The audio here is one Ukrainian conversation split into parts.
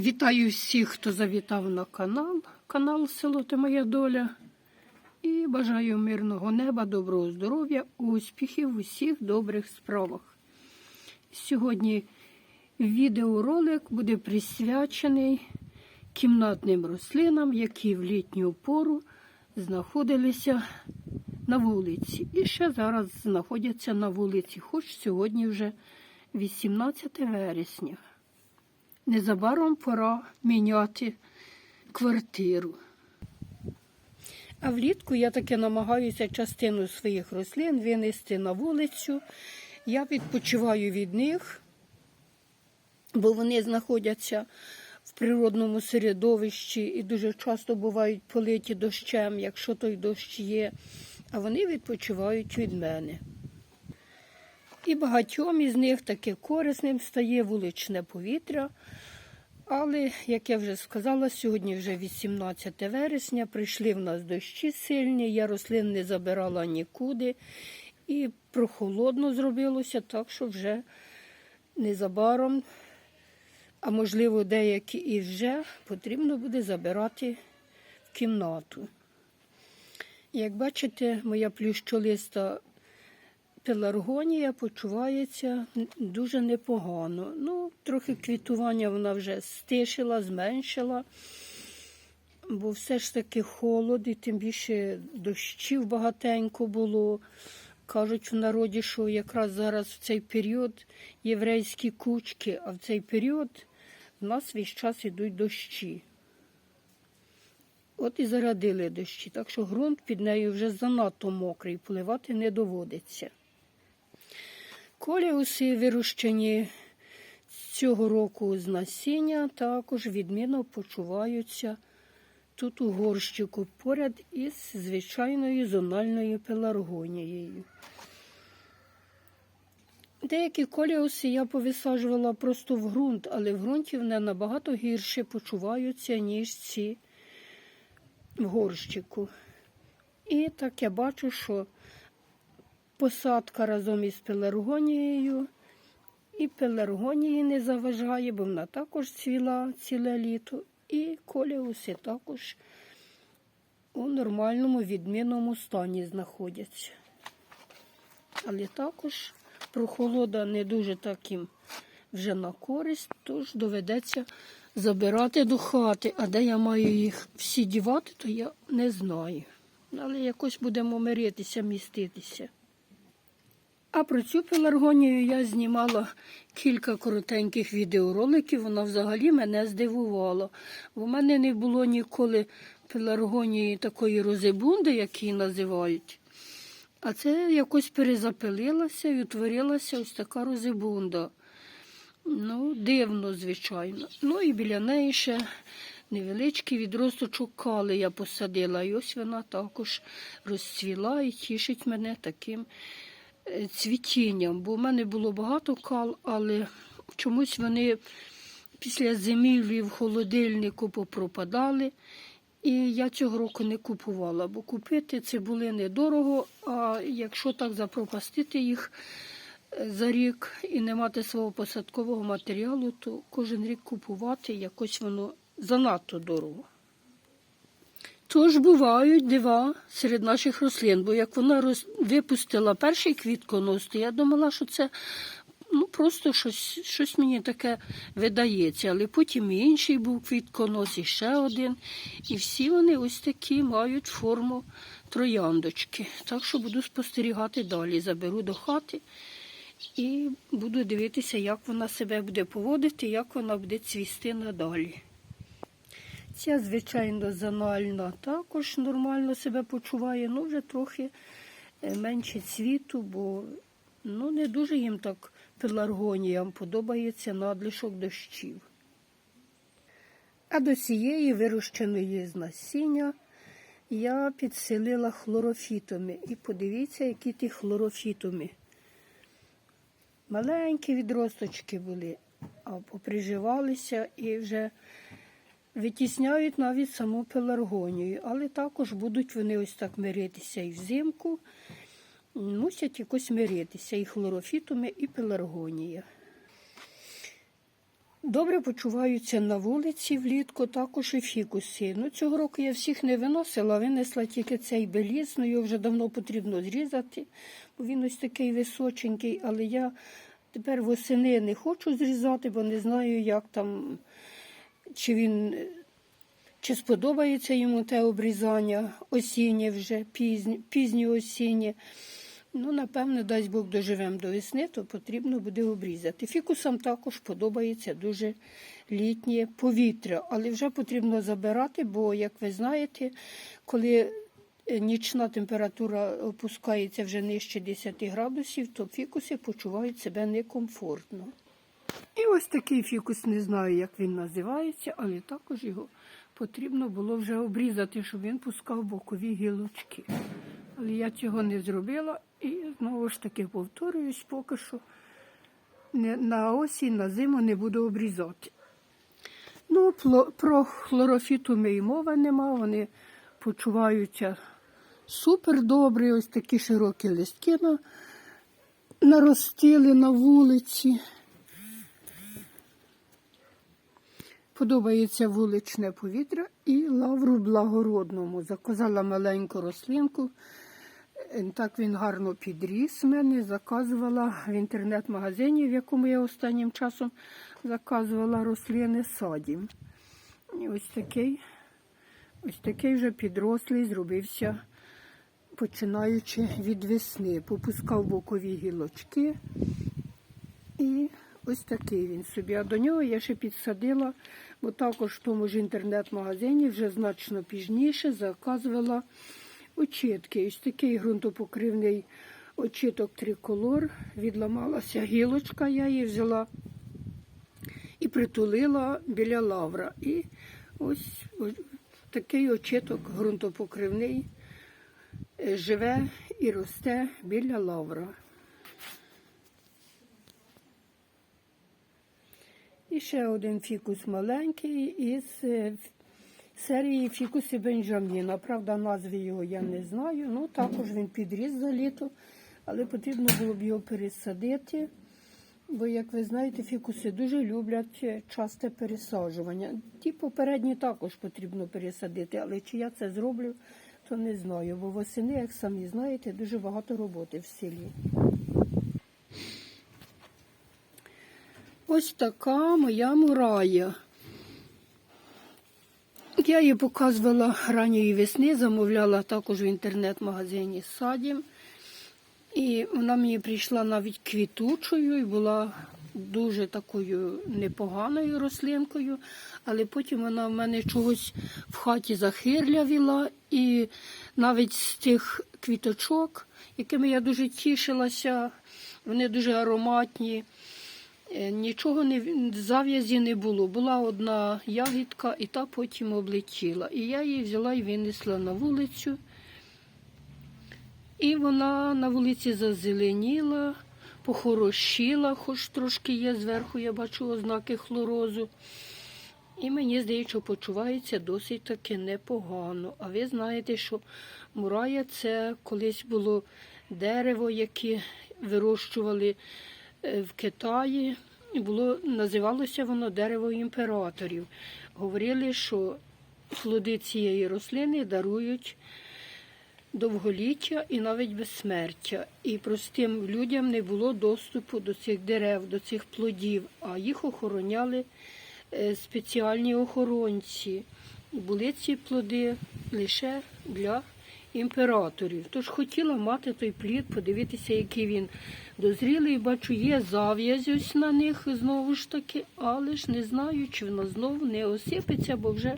Вітаю всіх, хто завітав на канал, канал Село Ти Моя Доля. І бажаю мирного неба, доброго здоров'я, успіхів у всіх добрих справах. Сьогодні відеоролик буде присвячений кімнатним рослинам, які в літню пору знаходилися на вулиці. І ще зараз знаходяться на вулиці, хоч сьогодні вже 18 вересня. Незабаром пора міняти квартиру. А влітку я таки намагаюся частину своїх рослин винести на вулицю. Я відпочиваю від них, бо вони знаходяться в природному середовищі і дуже часто бувають политі дощем, якщо той дощ є, а вони відпочивають від мене. І багатьом із них таке корисним стає вуличне повітря. Але, як я вже сказала, сьогодні вже 18 вересня, прийшли в нас дощі сильні, я рослин не забирала нікуди. І прохолодно зробилося, так що вже незабаром, а можливо, деякі і вже потрібно буде забирати в кімнату. Як бачите, моя плющолиста пеларгонія почувається дуже непогано. Ну, трохи квітування вона вже стишила, зменшила, бо все ж таки холод, і тим більше дощів багатенько було. Кажуть в народі, що якраз зараз в цей період єврейські кучки, а в цей період в нас весь час йдуть дощі. От і зарадили дощі, так що ґрунт під нею вже занадто мокрий, поливати не доводиться. Коліуси вирощені цього року з насіння також відмінно почуваються тут у горщику поряд із звичайною зональною пеларгонією. Деякі коліуси я повисаджувала просто в ґрунт, але в ґрунті вони набагато гірше почуваються, ніж ці в горщику. І так я бачу, що посадка разом із пеларгонією. І пеларгонії не заважає, бо вона також цвіла ціле літо. І коліуси також у нормальному відмінному стані знаходяться. Але також прохолода не дуже таким вже на користь, тож доведеться забирати до хати. А де я маю їх всі дівати, то я не знаю. Але якось будемо миритися, міститися. А про цю пеларгонію я знімала кілька коротеньких відеороликів. Вона взагалі мене здивувала. У мене не було ніколи пеларгонії такої розибунди, як її називають. А це якось перезапилилася і утворилася ось така розибунда. Ну, дивно, звичайно. Ну і біля неї ще невеличкий відросточок кали я посадила. І ось вона також розцвіла і тішить мене таким цвітінням. Бо в мене було багато кал, але чомусь вони після зимівлі в холодильнику попропадали. І я цього року не купувала, бо купити цибули недорого, а якщо так запропастити їх е, за рік і не мати свого посадкового матеріалу, то кожен рік купувати якось воно занадто дорого. Тож бувають дива серед наших рослин, бо як вона роз... випустила перший квітконос, то я думала, що це ну, просто щось, щось мені таке видається. Але потім інший був квітконос, і ще один. І всі вони ось такі мають форму трояндочки. Так що буду спостерігати далі. Заберу до хати і буду дивитися, як вона себе буде поводити, як вона буде цвісти надалі. Ця, звичайно, зональна також нормально себе почуває, ну вже трохи е, менше цвіту, бо ну, не дуже їм так пеларгоніям подобається надлишок дощів. А до цієї вирощеної з насіння я підселила хлорофітами. І подивіться, які ті хлорофітоми. Маленькі відросточки були, а поприживалися і вже витісняють навіть саму пеларгонію, але також будуть вони ось так миритися і взимку, мусять якось миритися і хлорофітуми, і пеларгонія. Добре почуваються на вулиці влітку, також і фікуси. Ну, цього року я всіх не виносила, винесла тільки цей беліз, ну його вже давно потрібно зрізати, бо він ось такий височенький, але я тепер восени не хочу зрізати, бо не знаю, як там, чи він. Чи сподобається йому те обрізання осіннє вже, пізнє, пізнє осіннє. Ну, напевне, дасть Бог доживемо до весни, то потрібно буде обрізати. Фікусам також подобається дуже літнє повітря, але вже потрібно забирати, бо, як ви знаєте, коли е, нічна температура опускається вже нижче 10 градусів, то фікуси почувають себе некомфортно. І ось такий фікус, не знаю, як він називається, але також його потрібно було вже обрізати, щоб він пускав бокові гілочки. Але я цього не зробила і знову ж таки повторююсь, поки що на осінь, на зиму не буду обрізати. Ну, про хлорофітуми і мови нема, вони почуваються супер добрі, ось такі широкі листки наростили на вулиці. Подобається вуличне повітря і лавру благородному. Заказала маленьку рослинку. Е, Так він гарно підріс мене. Заказувала в інтернет-магазині, в якому я останнім часом заказувала рослини садім. І ось такий, ось такий вже підрослий зробився, починаючи від весни. Попускав бокові гілочки. І ось такий він собі. А до нього я ще підсадила, бо також в тому ж інтернет-магазині вже значно пізніше заказувала очітки. Ось такий ґрунтопокривний очіток триколор. Відламалася гілочка, я її взяла і притулила біля лавра. І ось, такий очіток ґрунтопокривний е, живе і росте біля лавра. І ще один фікус маленький із е, серії фікуси Бенджаміна. Правда, назви його я не знаю. Ну, також він підріс за літо, але потрібно було б його пересадити. Бо, як ви знаєте, фікуси дуже люблять е, часте пересаджування. Ті попередні також потрібно пересадити, але чи я це зроблю, то не знаю. Бо восени, як самі знаєте, дуже багато роботи в селі. Ось така моя мурая. Я її показувала ранньої весни, замовляла також в інтернет-магазині Садім. І вона мені прийшла навіть квітучою і була дуже такою непоганою рослинкою, але потім вона в мене чогось в хаті захирлявіла, і навіть з тих квіточок, якими я дуже тішилася, вони дуже ароматні. Е, Нічого не зав'язі не було. Була одна ягідка, і та потім облетіла. І я її взяла і винесла на вулицю. І вона на вулиці зазеленіла, похорошіла, хоч трошки є зверху, я бачу ознаки хлорозу. І мені здається, почувається досить таки непогано. А ви знаєте, що мурая це колись було дерево, яке вирощували в Китаї. Було, називалося воно дерево імператорів. Говорили, що плоди цієї рослини дарують довголіття і навіть безсмертя. І простим людям не було доступу до цих дерев, до цих плодів, а їх охороняли е, спеціальні охоронці. Були ці плоди лише для імператорів. Тож хотіла мати той плід, подивитися, який він дозрілий. Бачу, є зав'язь ось на них знову ж таки, але ж не знаю, чи воно знову не осипеться, бо вже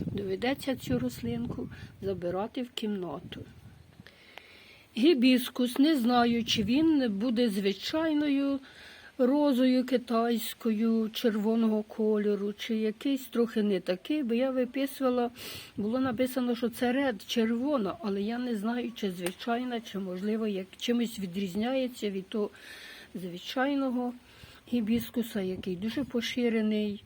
доведеться цю рослинку забирати в кімнату. Гібіскус, не знаю, чи він буде звичайною розою китайською червоного кольору, чи якийсь трохи не такий, бо я виписувала, було написано, що це ред червона, але я не знаю, чи звичайна, чи можливо як чимось відрізняється від того звичайного гібіскуса, який дуже поширений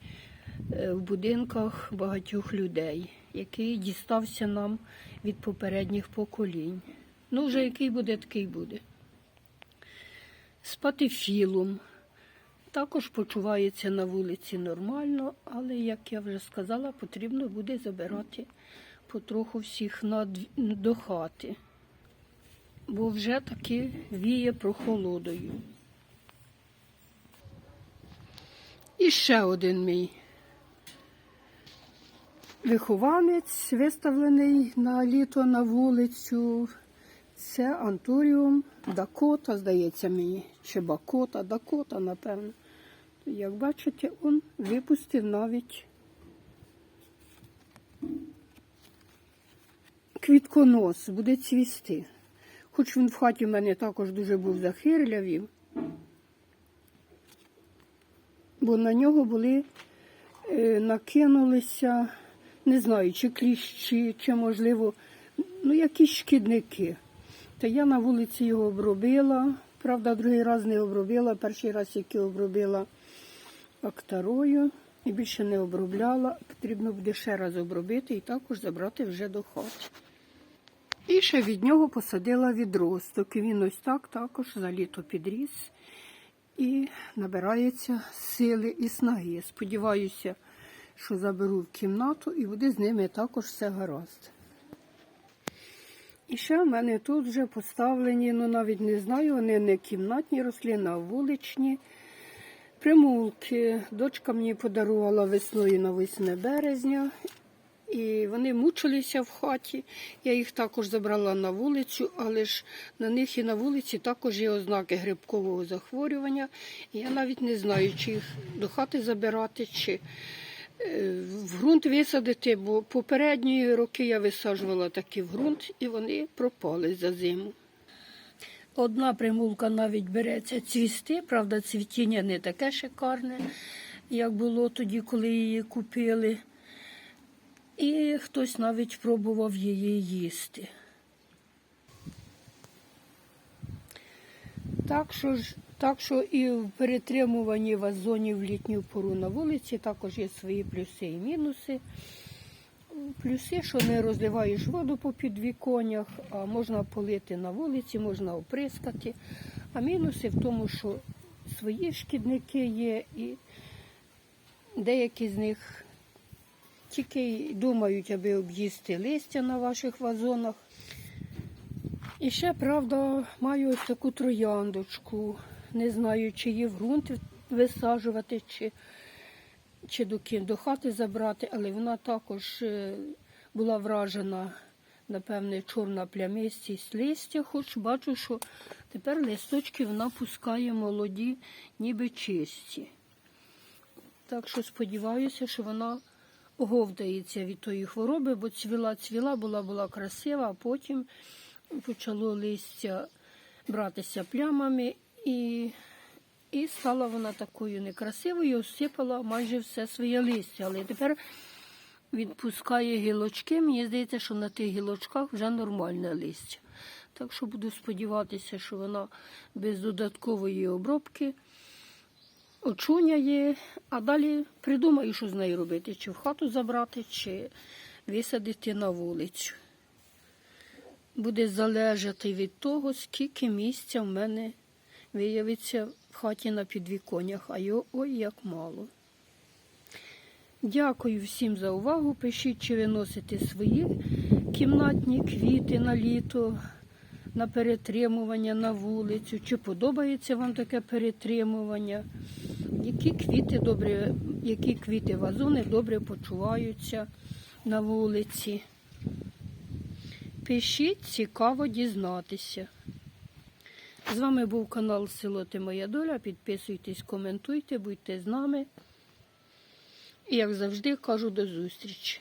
е, в будинках багатьох людей, який дістався нам від попередніх поколінь. Ну, вже який буде, такий буде. Спатифілум. Також почувається на вулиці нормально, але, як я вже сказала, потрібно буде забирати потроху всіх на, до хати, бо вже таки віє прохолодою. І ще один мій вихованець, виставлений на літо на вулицю. Це Антуріум Дакота, здається мені, чи Бакота, Дакота, напевно. Як бачите, він випустив навіть квітконос, буде цвісти. Хоч він в хаті в мене також дуже був захирлявий, бо на нього були, е, накинулися, не знаю, чи кліщі, чи, можливо, ну, якісь шкідники. Та я на вулиці його обробила. Правда, другий раз не обробила. Перший раз, який обробила актарою і більше не обробляла. Потрібно буде ще раз обробити і також забрати вже до хати. І ще від нього посадила відросток. І він ось так також за літо підріс і набирається сили і снаги. Сподіваюся, що заберу в кімнату і буде з ними також все гаразд. І ще в мене тут вже поставлені, ну навіть не знаю, вони не кімнатні рослини, а вуличні примулки. Дочка мені подарувала весною на 8 березня. І вони мучилися в хаті. Я їх також забрала на вулицю, але ж на них і на вулиці також є ознаки грибкового захворювання. І я навіть не знаю, чи їх до хати забирати, чи е, в ґрунт висадити, бо попередні роки я висаджувала такі в ґрунт, і вони пропали за зиму. Одна примулка навіть береться цвісти, правда, цвітіння не таке шикарне, як було тоді, коли її купили. І хтось навіть пробував її їсти. Так що, ж, так що і в перетримуванні вазонів в літню пору на вулиці також є свої плюси і мінуси. Плюси, що не розливаєш воду по підвіконнях, а можна полити на вулиці, можна оприскати. А мінуси в тому, що свої шкідники є, і деякі з них тільки думають, аби об'їсти листя на ваших вазонах. І ще, правда, маю ось таку трояндочку. Не знаю, чи її в ґрунт висаджувати, чи, ки- до хати забрати, але вона також е, була вражена, напевне, чорна плямистість листя, хоч бачу, що тепер листочки вона пускає молоді, ніби чисті. Так що сподіваюся, що вона оговдається від тої хвороби, бо цвіла, цвіла, була, була красива, а потім почало листя братися плямами і, і стала вона такою некрасивою, осипала майже все своє листя. Але тепер відпускає гілочки. Мені здається, що на тих гілочках вже нормальне листя. Так що буду сподіватися, що вона без додаткової обробки очуняє, а далі придумаю, що з нею робити, чи в хату забрати, чи висадити на вулицю. Буде залежати від того, скільки місця в мене виявиться хаті на підвіконнях, а його ой як мало. Дякую всім за увагу. Пишіть, чи ви носите свої кімнатні квіти на літо, на перетримування на вулицю, чи подобається вам таке перетримування, які квіти добре, які квіти вазони добре почуваються на вулиці. Пишіть, цікаво дізнатися. З вами був канал Село Ти Моя Доля. Підписуйтесь, коментуйте, будьте з нами. І як завжди кажу до зустрічі.